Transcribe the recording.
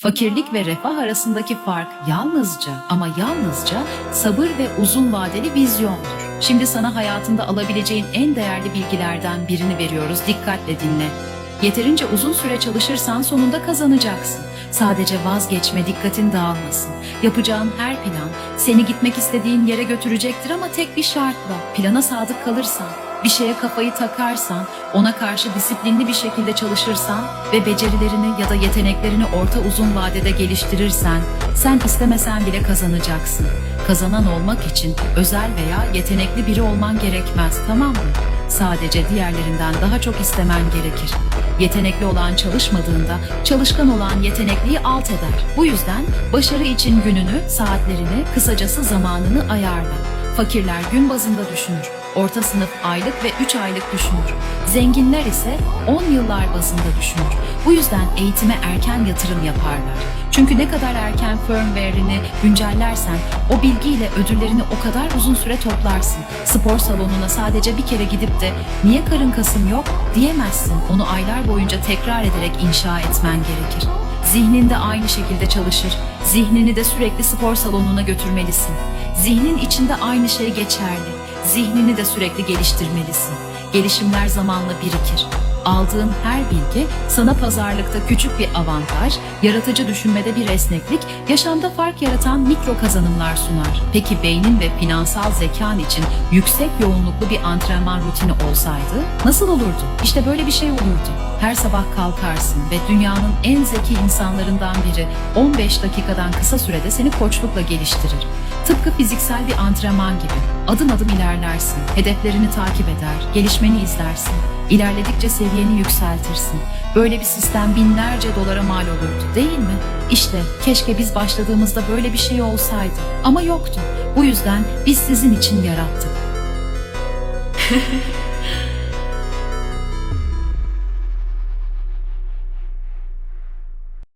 Fakirlik ve refah arasındaki fark yalnızca ama yalnızca sabır ve uzun vadeli vizyondur. Şimdi sana hayatında alabileceğin en değerli bilgilerden birini veriyoruz. Dikkatle dinle. Yeterince uzun süre çalışırsan sonunda kazanacaksın. Sadece vazgeçme, dikkatin dağılmasın. Yapacağın her plan seni gitmek istediğin yere götürecektir ama tek bir şartla. Plana sadık kalırsan, bir şeye kafayı takarsan, ona karşı disiplinli bir şekilde çalışırsan ve becerilerini ya da yeteneklerini orta uzun vadede geliştirirsen, sen istemesen bile kazanacaksın. Kazanan olmak için özel veya yetenekli biri olman gerekmez, tamam mı? Sadece diğerlerinden daha çok istemen gerekir. Yetenekli olan çalışmadığında çalışkan olan yetenekliyi alt eder. Bu yüzden başarı için gününü, saatlerini, kısacası zamanını ayarla. Fakirler gün bazında düşünür. Orta sınıf aylık ve 3 aylık düşünür. Zenginler ise 10 yıllar bazında düşünür. Bu yüzden eğitime erken yatırım yaparlar. Çünkü ne kadar erken firmware'ini güncellersen o bilgiyle ödüllerini o kadar uzun süre toplarsın. Spor salonuna sadece bir kere gidip de niye karın kasım yok diyemezsin. Onu aylar boyunca tekrar ederek inşa etmen gerekir. Zihnin de aynı şekilde çalışır. Zihnini de sürekli spor salonuna götürmelisin. Zihnin içinde aynı şey geçerli. Zihnini de sürekli geliştirmelisin. Gelişimler zamanla birikir. Aldığın her bilgi sana pazarlıkta küçük bir avantaj, yaratıcı düşünmede bir esneklik, yaşamda fark yaratan mikro kazanımlar sunar. Peki beynin ve finansal zekan için yüksek yoğunluklu bir antrenman rutini olsaydı nasıl olurdu? İşte böyle bir şey olurdu. Her sabah kalkarsın ve dünyanın en zeki insanlarından biri 15 dakikadan kısa sürede seni koçlukla geliştirir. Tıpkı fiziksel bir antrenman gibi. Adım adım ilerlersin, hedeflerini takip eder, gelişmeni izlersin. İlerledikçe seviyeni yükseltirsin. Böyle bir sistem binlerce dolara mal olurdu değil mi? İşte keşke biz başladığımızda böyle bir şey olsaydı. Ama yoktu. Bu yüzden biz sizin için yarattık.